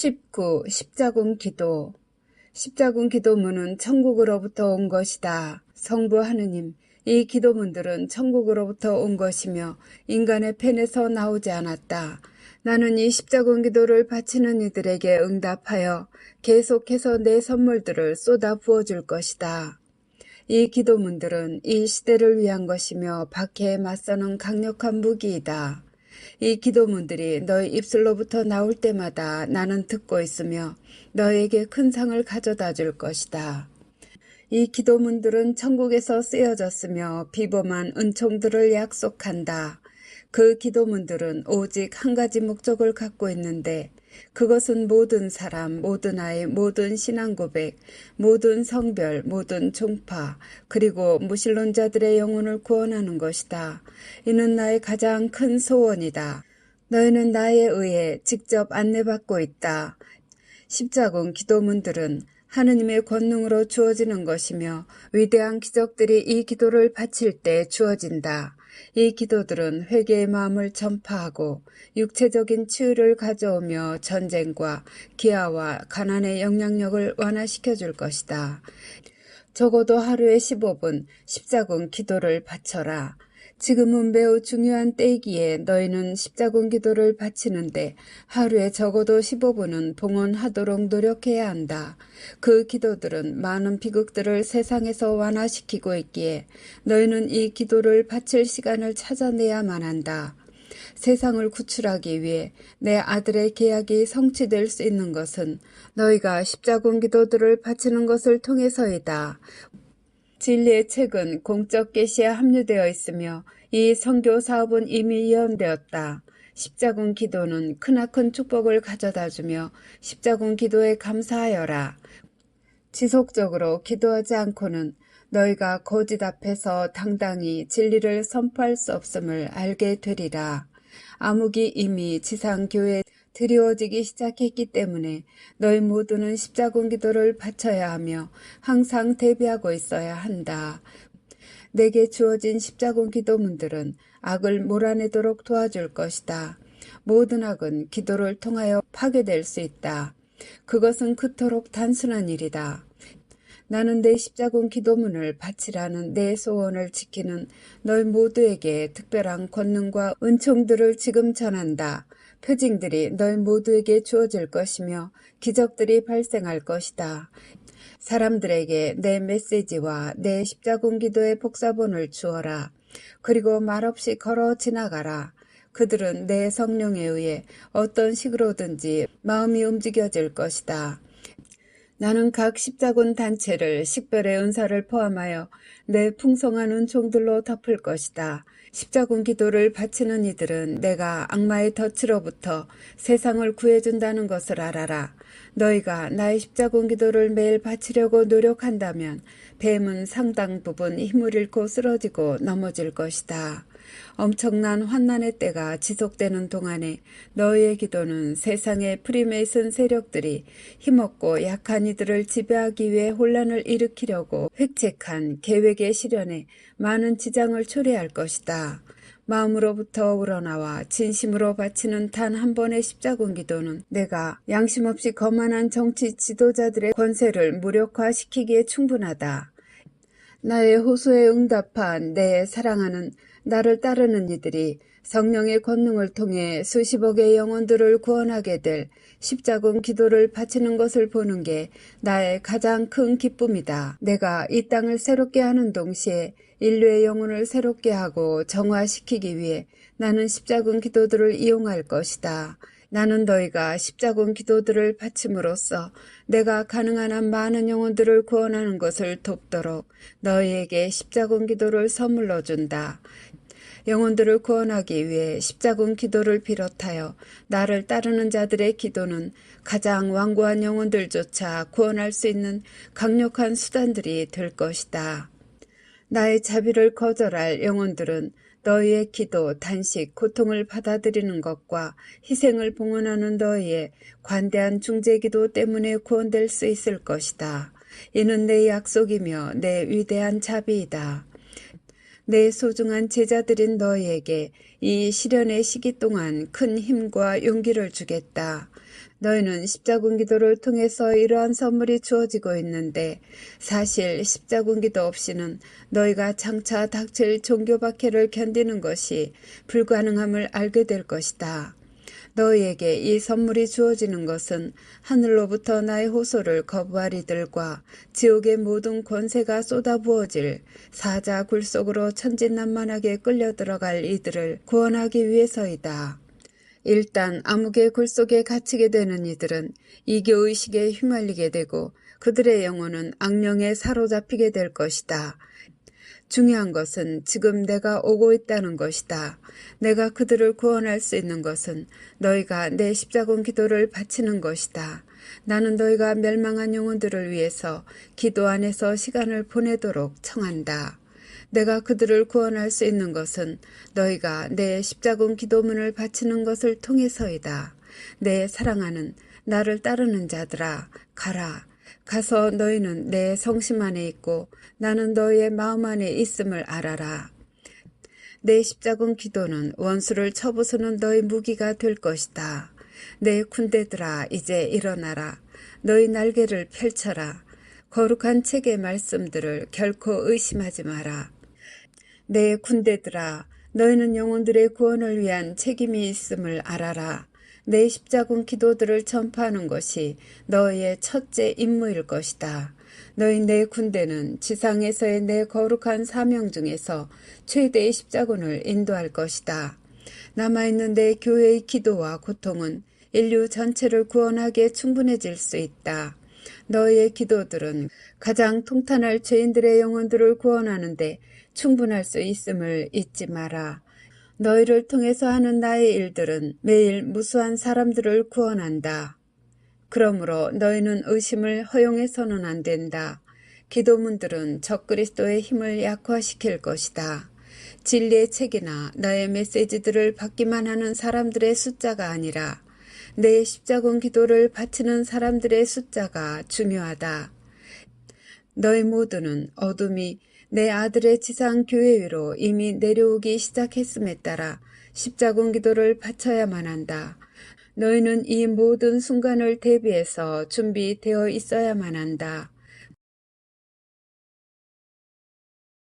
19. 십자군 기도 십자군 기도문은 천국으로부터 온 것이다. 성부 하느님, 이 기도문들은 천국으로부터 온 것이며 인간의 펜에서 나오지 않았다. 나는 이 십자군 기도를 바치는 이들에게 응답하여 계속해서 내 선물들을 쏟아 부어줄 것이다. 이 기도문들은 이 시대를 위한 것이며 박해에 맞서는 강력한 무기이다. 이 기도문들이 너희 입술로부터 나올 때마다 나는 듣고 있으며 너에게 큰 상을 가져다 줄 것이다. 이 기도문들은 천국에서 쓰여졌으며 비범한 은총들을 약속한다. 그 기도문들은 오직 한 가지 목적을 갖고 있는데 그것은 모든 사람, 모든 아이, 모든 신앙 고백, 모든 성별, 모든 종파, 그리고 무신론자들의 영혼을 구원하는 것이다. 이는 나의 가장 큰 소원이다. 너희는 나에 의해 직접 안내받고 있다. 십자군 기도문들은 하느님의 권능으로 주어지는 것이며 위대한 기적들이 이 기도를 바칠 때 주어진다. 이 기도들은 회개의 마음을 전파하고 육체적인 치유를 가져오며 전쟁과 기아와 가난의 영향력을 완화시켜 줄 것이다. 적어도 하루에 15분 십자군 기도를 바쳐라. 지금은 매우 중요한 때이기에 너희는 십자군 기도를 바치는데 하루에 적어도 15분은 봉헌하도록 노력해야 한다. 그 기도들은 많은 비극들을 세상에서 완화시키고 있기에 너희는 이 기도를 바칠 시간을 찾아내야만 한다. 세상을 구출하기 위해 내 아들의 계약이 성취될 수 있는 것은 너희가 십자군 기도들을 바치는 것을 통해서이다. 진리의 책은 공적 게시에 합류되어 있으며 이 선교 사업은 이미 예언되었다. 십자군 기도는 크나큰 축복을 가져다 주며 십자군 기도에 감사하여라. 지속적으로 기도하지 않고는 너희가 거짓 앞에서 당당히 진리를 선포할 수 없음을 알게 되리라. 암흑이 이미 지상교회에 드리워지기 시작했기 때문에 너희 모두는 십자군 기도를 바쳐야 하며 항상 대비하고 있어야 한다. 내게 주어진 십자군 기도문들은 악을 몰아내도록 도와줄 것이다. 모든 악은 기도를 통하여 파괴될 수 있다. 그것은 그토록 단순한 일이다. 나는 내 십자군 기도문을 바치라는 내 소원을 지키는 너희 모두에게 특별한 권능과 은총들을 지금 전한다. 표징들이 너희 모두에게 주어질 것이며 기적들이 발생할 것이다. 사람들에게 내 메시지와 내 십자군 기도의 복사본을 주어라. 그리고 말없이 걸어 지나가라. 그들은 내 성령에 의해 어떤 식으로든지 마음이 움직여질 것이다. 나는 각 십자군 단체를 식별의 은사를 포함하여 내 풍성한 은총들로 덮을 것이다. 십자군 기도를 바치는 이들은 내가 악마의 덫으로부터 세상을 구해준다는 것을 알아라. 너희가 나의 십자군 기도를 매일 바치려고 노력한다면 뱀은 상당 부분 힘을 잃고 쓰러지고 넘어질 것이다. 엄청난 환난의 때가 지속되는 동안에 너희의 기도는 세상의 프리메이슨 세력들이 힘없고 약한 이들을 지배하기 위해 혼란을 일으키려고 획책한 계획의 실현에 많은 지장을 초래할 것이다. 마음으로부터 우러나와 진심으로 바치는 단 한 번의 십자군 기도는 내가 양심 없이 거만한 정치 지도자들의 권세를 무력화시키기에 충분하다. 나의 호소에 응답한 내 사랑하는 나를 따르는 이들이 성령의 권능을 통해 수십억의 영혼들을 구원하게 될 십자군 기도를 바치는 것을 보는 게 나의 가장 큰 기쁨이다. 내가 이 땅을 새롭게 하는 동시에 인류의 영혼을 새롭게 하고 정화시키기 위해 나는 십자군 기도들을 이용할 것이다. 나는 너희가 십자군 기도들을 바침으로써 내가 가능한 한 많은 영혼들을 구원하는 것을 돕도록 너희에게 십자군 기도를 선물로 준다. 영혼들을 구원하기 위해 십자군 기도를 비롯하여 나를 따르는 자들의 기도는 가장 완고한 영혼들조차 구원할 수 있는 강력한 수단들이 될 것이다. 나의 자비를 거절할 영혼들은 너희의 기도, 단식, 고통을 받아들이는 것과 희생을 봉헌하는 너희의 관대한 중재기도 때문에 구원될 수 있을 것이다. 이는 내 약속이며 내 위대한 자비이다. 내 소중한 제자들인 너희에게 이 시련의 시기 동안 큰 힘과 용기를 주겠다. 너희는 십자군 기도를 통해서 이러한 선물이 주어지고 있는데 사실 십자군 기도 없이는 너희가 장차 닥칠 종교 박해를 견디는 것이 불가능함을 알게 될 것이다. 너희에게 이 선물이 주어지는 것은 하늘로부터 나의 호소를 거부할 이들과 지옥의 모든 권세가 쏟아부어질 사자 굴 속으로 천진난만하게 끌려 들어갈 이들을 구원하기 위해서이다. 일단 암흑의 굴 속에 갇히게 되는 이들은 이교의식에 휘말리게 되고 그들의 영혼은 악령에 사로잡히게 될 것이다. 중요한 것은 지금 내가 오고 있다는 것이다. 내가 그들을 구원할 수 있는 것은 너희가 내 십자군 기도를 바치는 것이다. 나는 너희가 멸망한 영혼들을 위해서 기도 안에서 시간을 보내도록 청한다. 내가 그들을 구원할 수 있는 것은 너희가 내 십자군 기도문을 바치는 것을 통해서이다. 내 사랑하는 나를 따르는 자들아 가라. 가서 너희는 내 성심 안에 있고 나는 너희의 마음 안에 있음을 알아라. 내 십자군 기도는 원수를 쳐부수는 너희 무기가 될 것이다. 내 군대들아 이제 일어나라. 너희 날개를 펼쳐라. 거룩한 책의 말씀들을 결코 의심하지 마라. 내 군대들아 너희는 영혼들의 구원을 위한 책임이 있음을 알아라. 내 십자군 기도들을 전파하는 것이 너희의 첫째 임무일 것이다. 너희 내 군대는 지상에서의 내 거룩한 사명 중에서 최대의 십자군을 인도할 것이다. 남아있는 내 교회의 기도와 고통은 인류 전체를 구원하기에 충분해질 수 있다. 너희의 기도들은 가장 통탄할 죄인들의 영혼들을 구원하는데 충분할 수 있음을 잊지 마라. 너희를 통해서 하는 나의 일들은 매일 무수한 사람들을 구원한다. 그러므로 너희는 의심을 허용해서는 안 된다. 기도문들은 적그리스도의 힘을 약화시킬 것이다. 진리의 책이나 너의 메시지들을 받기만 하는 사람들의 숫자가 아니라 내 십자군 기도를 바치는 사람들의 숫자가 중요하다. 너희 모두는 어둠이 내 아들의 지상 교회 위로 이미 내려오기 시작했음에 따라 십자군 기도를 바쳐야만 한다. 너희는 이 모든 순간을 대비해서 준비되어 있어야만 한다.